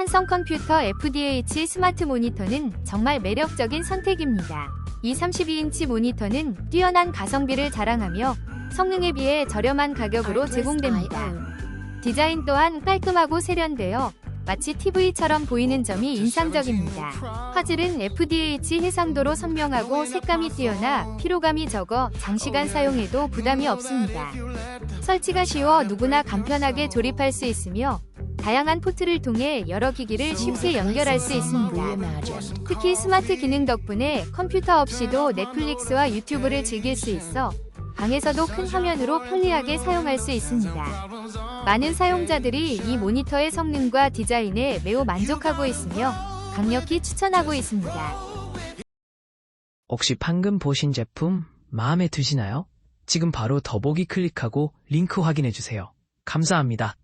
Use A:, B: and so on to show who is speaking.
A: 한성 컴퓨터 FDH 스마트 모니터는 정말 매력적인 선택입니다. 이 32인치 모니터는 뛰어난 가성비를 자랑하며 성능에 비해 저렴한 가격으로 제공됩니다. 디자인 또한 깔끔하고 세련되어 마치 TV처럼 보이는 점이 인상적입니다. 화질은 FDH 해상도로 선명하고 색감이 뛰어나 피로감이 적어 장시간 사용해도 부담이 없습니다. 설치가 쉬워 누구나 간편하게 조립할 수 있으며 다양한 포트를 통해 여러 기기를 쉽게 연결할 수 있습니다. 특히 스마트 기능 덕분에 컴퓨터 없이도 넷플릭스와 유튜브를 즐길 수 있어 방에서도 큰 화면으로 편리하게 사용할 수 있습니다. 많은 사용자들이 이 모니터의 성능과 디자인에 매우 만족하고 있으며 강력히 추천하고 있습니다.
B: 혹시 방금 보신 제품 마음에 드시나요? 지금 바로 더보기 클릭하고 링크 확인해 주세요. 감사합니다.